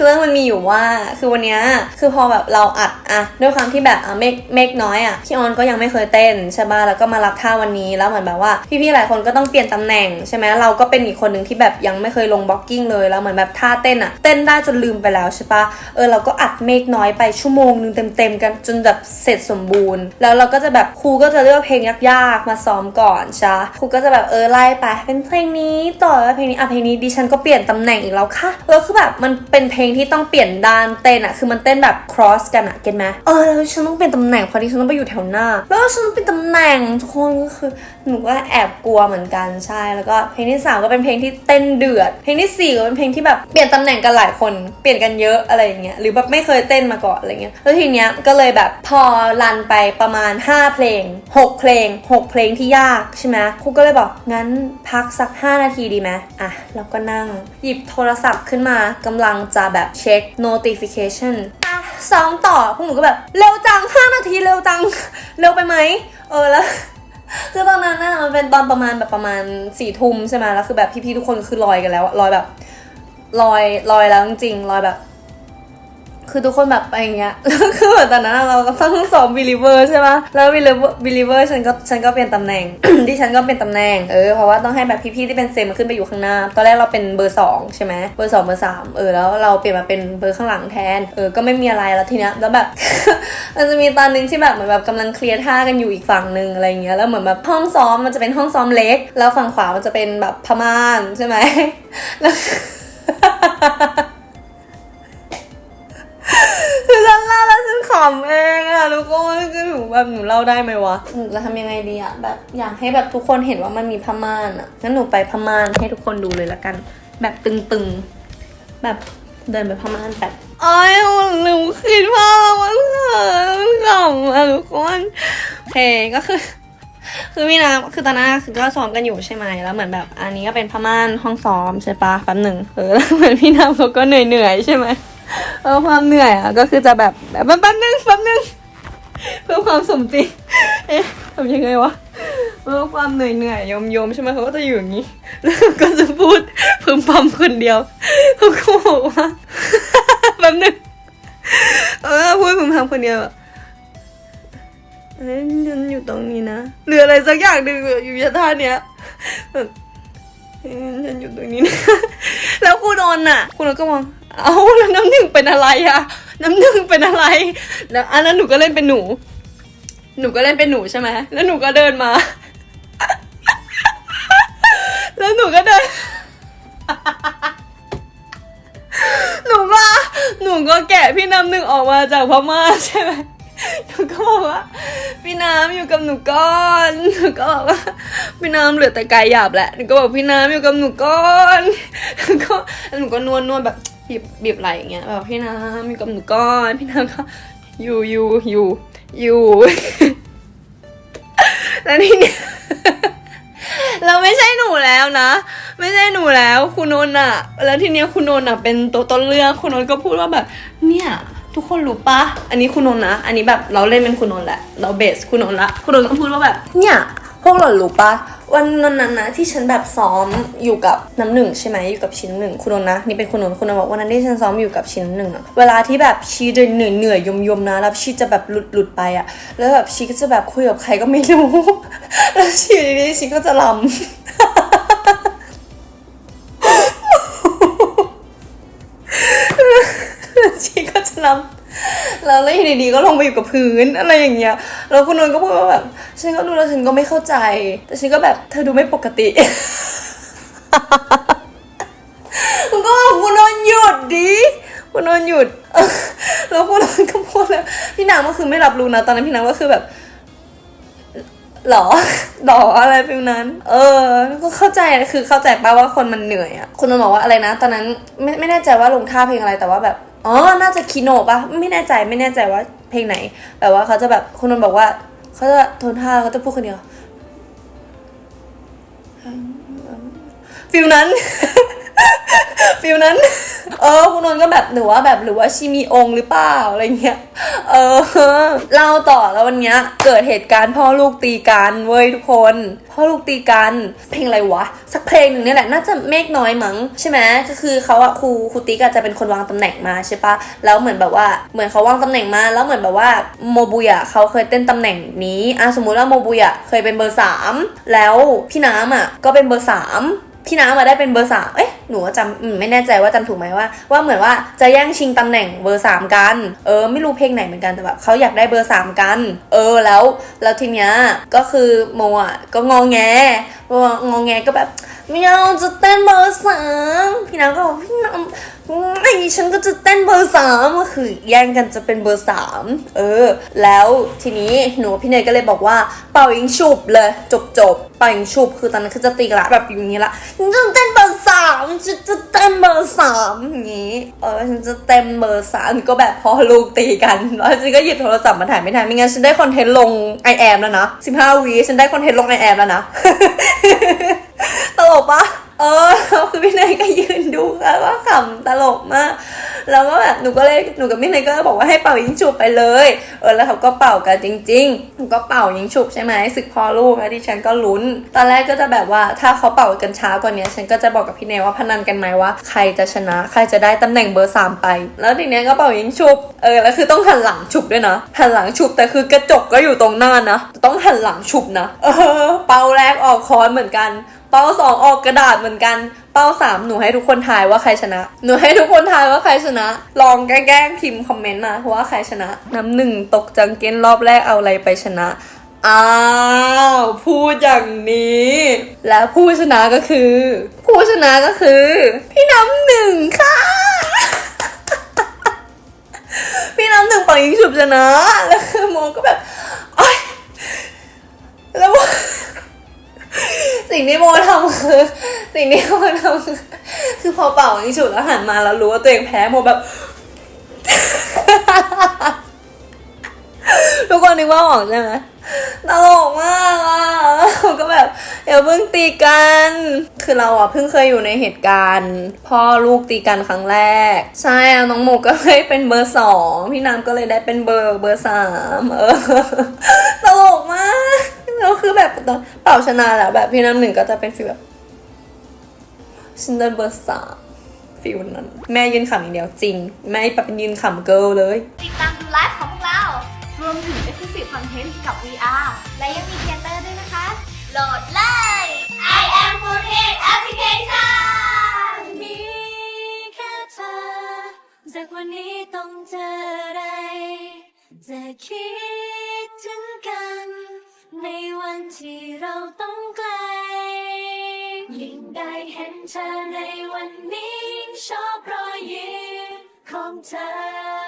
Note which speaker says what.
Speaker 1: เรื่องมันมีอยู่ว่าคือวันนี้คือพอแบบเราอัดอะด้วยความที่แบบอะเมกเมกน้อยอะพี่ออนก็ยังไม่เคยเต้นใช่ป่ะแล้วก็มารับท่าวันนี้แล้วเหมือนแบบว่าพี่ๆหลายคนก็ต้องเปลี่ยนตำแหน่งใช่ไหมเราก็เป็นอีกคนหนึ่งที่แบบยังไม่เคยลงบล็อกกิ้งเลยแล้วเหมือนแบบท่าเต้นอะเต้นได้จนลืมไปแล้วใช่ป่ะเออเราก็อัดเมกน้อยไปชั่วโมงหนึ่งเต็มๆกันจนแบบเสร็จสมบูรณ์ แล้วเราก็จะแบบครูก็จะเลือกเพลงยากๆมาซ้อมก่อนใช่ครูก็จะแบบเออไล่ไปเป็นเพลงนี้ต่อเพลงนี้อะเพลงนี้ดิฉันก็เปลี่ยนตำแหน่งอีกแล้วค่ะแล้วคือแบบมันเป็นเพลลงที่ต้องเปลี่ยนด้านเต้นอะคือมันเต้นแบบ cross กันอะเก็ตไหมเออแล้วฉันต้องเป็นตำแหน่งเพราะดิฉันต้องไปอยู่แถวหน้า แล้วฉันต้องเป็นตำแหน่งทุกคนก็คือหนูก็แอบกลัวเหมือนกันใช่แล้วก็เพลงที่สามก็เป็นเพลงที่เต้นเดือด เพลงที่สี่ก็เป็นเพลงที่แบบเปลี่ยนตำแหน่งกันหลายคนเปลี่ยนกันเยอะอะไรอย่างเงี้ยหรือแบบไม่เคยเต้นมาก่อนอะไรเงี้ยแล้วทีเนี้ยก็เลยแบบพอรันไปประมาณ 5 เพลง 6 เพลง 6 เพลงที่ยากใช่ไหมครูก็เลยบอกงั้นพักสัก 5 นาทีดีไหมอะแล้วก็นั่งหยิบโทรศัพท์ขึ้นมากำลังจะแบบเช็ค notification อะซ้องต่อพวกหนูก็แบบ เร็วจัง 5 นาทีเร็วจัง เร็วไปไหม เออแล้วคือตอนนั้นน่ะมันเป็นตอนประมาณแบบประมาณสี่ทุ่มใช่ไหมแล้วคือแบบพี่ๆทุกคนคือลอยกันแล้วลอยแบบลอยลอยแล้วจริงๆลอยแบบ คือทุกคนแบบไปอย่างเงี้ยแล้วคือเหมือนตอนนั้นเราก็ต้องสอบ believer ใช่ปะแล้ว believer believer ฉันก็ฉันก็เป็นตำแหน่ง ที่ฉันก็เป็นตำแหน่งเออเพราะว่าต้องให้แบบพี่ๆที่เป็นเซมมาขึ้นไปอยู่ข้างหน้า ตอนแรกเราเป็นเบอร์สองใช่ไหมเบอร์สองเบอร์สามเออแล้วเราเปลี่ยนมาเป็นเบอร์ข้างหลังแทนเออก็ไม่มีอะไรแล้วทีเนี้ยแล้วแบบ มันจะมีตอนนึงที่แบบเหมือนแบบกำลังเคลียร์ท่ากันอยู่อีกฝั่งหนึ่งอะไรเงี้ยแล้วเหมือนแบบห้องซ้อมมันจะเป็นห้องซ้อมเล็ก แล้วฝั่งขวามันจะเป็นแบบพม่านใช่ไหมแล้ว แล้วฉันขำเองอะทุกคนคือหนูแบบหนูเล่าได้ไหมวะหนูจะทำยังไงดีอะแบบอยากให้แบบทุกคนเห็นว่ามันมีพม่านอะงั้นหนูไปพม่านให้ทุกคนดูเลยละกัน แบบตึงๆ แบบเดินไปพม่านแบบโอ้ยหนูคิดว่ามันเขินขำอะทุกคนโอเคก็คือคือพี่น้ำคือตอนนั้นคือก็ซ้อมกันอยู่ใช่ไหมแล้วเหมือนแบบ อันนี้ก็เป็นพม่านห้องซ้อมใช่ปะแป๊บหนึ่งเออแล้วเหมือนพี่น้ำเขาก็เหนื่อยเหนื่อยๆใช่ไหม เออความเหนื่อยอะก็คือจะแบบแบบแป๊บนึงแป๊บนึงเพื่อความสมจริงเอ๊ะทำยังไงวะเพื่อความเหนื่อยเหนื่อยยมยมใช่ไหมเขาก็จะอยู่อย่างนี้ แล้วก็จะพูดพึมพำคนเดียวเขาก็บอกว่าแป๊บหนึงเออพูดพึมพำคนเดียวอะเอ้ยฉันอยู่ตรงนี้นะหรืออะไรสักอย่างหนึ่งอยู่ยท่าเนี้ยแบบฉันอยู่ตรงนี้นะแล้วคุณนนท์น่ะ คุณก็มอง เอาแล้วน้ำหนึ่งเป็นอะไรอะน้ำหนึ่งเป็นอะไรแล้วอันนั้นหนูก็เล่นเป็นหนู หนูก็เล่นเป็นหนูใช่ไหมแล้วหนูก็เดินมา แล้วหนูก็เดิน หนูก็หนูก็แกะพี่น้ำหนึ่งออกมาจากพม่าใช่ไหมหนูก็บอกว่าพี่น้ำอยู่กับหนูก่อนหนูก็บอกว่าพี่น้ำเหลือแต่กายหยาบแหละหนูก็บอกพี่น้ำอยู่กับหนูก่อนหนูก็หนูก็นวดนวดแบบ บีบบีบไหลอย่างเงี้ยแบบพี่น้ำอยู่กับหนูก่อนพี่น้ำก็อยู่อยู่อยู่อยู่แล้วทีเนี้ยเราไม่ใช่หนูแล้วนะ ไม่ใช่หนูแล้วคุณนนท์อะแล้วทีเนี้ยคุณนนท์อะเป็นตัวต้นเรื่องคุณนนท์ก็พูดว่าแบบ เนี่ย ทุกคนรู้ปะอันนี้คุณนนท์นะอันนี้แบบเราเล่นเป็นคุณนนท์แหละ เราเบสคุณนนท์ละคุณนนท์ก็พูดว่าแบบ เนี่ยพวกเรารู้ปะ วันนั้นนะที่ฉันแบบซ้อมอยู่กับน้ำหนึ่งใช่ไหมอยู่กับชิ้นหนึ่งคุณนนนะนี่เป็นคุณนนคุณนนบอกวันนั้นที่ฉันซ้อมอยู่กับชิ้นหนึ่งอะเวลาที่แบบชีเดินเหนื่อยเหนื่อยยมยมๆนะแล้วชีจะแบบหลุดหลุดไปอะแล้วแบบชีก็จะแบบคุยกับใครก็ไม่รู้ แล้วชี้ดีๆชีก็จะลำชีก็จะนำแล้วแล้วอยู่ดีๆก็ลงไปอยู่กับพื้นอะไรอย่างเงี้ย แล้วคุณนนท์ก็พูดว่าแบบฉันก็ดูแล้วฉันก็ไม่เข้าใจ แต่ฉันก็แบบเธอดูไม่ปกติคุณก็คุณนนท์หยุดดิคุณนนท์หยุดแล้วคุณนนท์ก็พูดแล้วพี่นางก็คือไม่รับรู้นะตอนนั้นพี่นางก็คือแบบหรอหรออะไรฟิลนั้น เออ ก็เข้าใจคือเข้าใจป่าว่าคนมันเหนื่อยอะคุณนนท์บอกว่าอะไรนะ ตอนนั้นไม่ไม่แน่ใจว่าลงท่าเพลงอะไรแต่ว่าแบบ อ๋อ น่าจะคีโนปะไม่แน่ใจไม่แน่ใจว่า เพลงไหน แบบว่าเขาจะแบบคุณนนท์บอกว่าเขาจะโทนท่าเขาจะพูดคนเดียวฟิลนั้น ฟิลนั้น เออคุณนนท์ก็แบบหรือว่าแบบหรือว่าชีมีองค์หรือเปล่าอะไรเงี้ย เออเล่าต่อแล้ววันเนี้ย เกิดเหตุการณ์พ่อลูกตีกันเว้ยทุกคน พ่อลูกตีกัน เพลงอะไรวะ สักเพลงหนึ่งเนี่ยแหละน่าจะเมฆน้อยมั้งใช่ไหมก็คือเขาอะครูครูติ๊กอะจะเป็นคนวางตำแหน่งมาใช่ปะแล้วเหมือนแบบว่าเหมือนเขาวางตำแหน่งมาแล้วเหมือนแบบว่าโมบุยอะเขาเคยเต้นตำแหน่งนี้อะสมมุติว่าโมบุยอะเคยเป็นเบอร์สามแล้วพี่น้ำอะก็เป็นเบอร์สามพี่น้ำมาได้เป็นเบอร์สามเอ๊ะ หนูว่าจำไม่แน่ใจว่าจำถูกไหมว่า ว่าเหมือนว่าจะแย่งชิงตำแหน่งเบอร์สามกันเออไม่รู้เพลงไหนเหมือนกันแต่แบบเขาอยากได้เบอร์สามกัน เออแล้วแล้วทีเนี้ยก็คือโมอะก็งองแงโมงองแงก็แบบไม่เอาจะเต้นเบอร์สามพี่น้ำก็บอกพี่ ฉันก็จะเต้นเบอร์สามก็คือแย่งกันจะเป็นเบอร์สามเออ แล้วทีนี้หนูพี่เนยก็เลยบอกว่าเป่ายิงฉุบเลยจบจบเป่ายิงฉุบคือตอนนั้นคือจะตีกันละแบบอย่างนี้ละฉันจะเต้นเบอร์สามฉันจะเต้นเบอร์สามอย่างนี้เออฉันจะเต้นเบอร์สามก็แบบพอลูกตีกันแล้วฉันก็หยิบโทรศัพท์มาถ่ายไม่ทันไม่งั้นฉันได้คอนเทนต์ลงไอแอมแล้วนะ15วีฉันได้คอนเทนต์ลงไอแอมแล้วนะตลกปะ เออคือพี่เนยก็ยืนดูแล้วก็ขำตลกมาก แล้วก็แบบหนูก็เลยหนูกับพี่เนยก็บอกว่าให้เป่ายิงฉุบไปเลย เออแล้วเขาก็เป่ากันจริงๆหนูก็เป่ายิงฉุบใช่ไหมศึกพอลูกแล้วดิฉันก็ลุ้น ตอนแรกก็จะแบบว่าถ้าเขาเป่ากันช้ากว่านี้ฉันก็จะบอกกับพี่เนยว่าพนันกันไหมว่าใครจะชนะ ใครจะได้ตำแหน่งเบอร์สามไป แล้วทีเนี้ยก็เป่ายิงฉุบเออแล้วคือต้องหันหลังฉุบด้วยนะหันหลังฉุบแต่คือกระจกก็อยู่ตรงหน้านะต้องหันหลังฉุบนะเออเป่าแรกออกค้อนเหมือนกัน เป้าสองออกกระดาษเหมือนกัน เป้าสามหนูให้ทุกคนทายว่าใครชนะ หนูให้ทุกคนทายว่าใครชนะ ลองแกล้งพิมพ์คอมเมนต์มาว่าใครชนะ น้ำหนึ่งตกจังเก้นรอบแรกเอาอะไรไปชนะ อ้าว พูดอย่างนี้ และผู้ชนะก็คือ ผู้ชนะก็คือ พี่น้ำหนึ่งค่ะพี่น้ำหนึ่งปังยิงฉุบชนะ แล้วคือโมก็แบบ งที่โมทำคือสิ่งที่โมทำคือคือพอเป่ายิงฉุบแล้วหันมาแล้วรู้ว่าตัวเองแพ้โมแบบ ทุกคนนึกว่าออกใช่ไหมตลกมากอะก็แบบอย่าเพิ่งตีกัน คือเราอะเพิ่งเคยอยู่ในเหตุการณ์ พ่อลูกตีกันครั้งแรก ใช่อะน้องโมก็เลยเป็นเบอร์สองพี่น้ำก็เลยได้เป็นเบอร์เบอร์สามเออตลกมาก แล้วคือแบบตอนเป่าชนะแล้วแบบพี่น้ำหนึ่งก็จะเป็นฟีลแบบฉันได้เบอร์สามฟีลนั้น แม่ยืนขำอย่างเดียวจริง แม่แบบเป็นยืนขำเกิลเลย
Speaker 2: ติดตามดูไลฟ์ของพวกเรา รวมถึง Exclusive Content กับ VR และยังมีเทเตอร์ด้วยนะคะ โหลดเลย I am f o o d i t Application
Speaker 3: มีแค่เธอจากวันนี้ต้องเจออะไรจะคิด ที่เราต้องไกล ยิ่งได้เห็นเธอในวันนี้ชอบรอยยิ้มของเธอ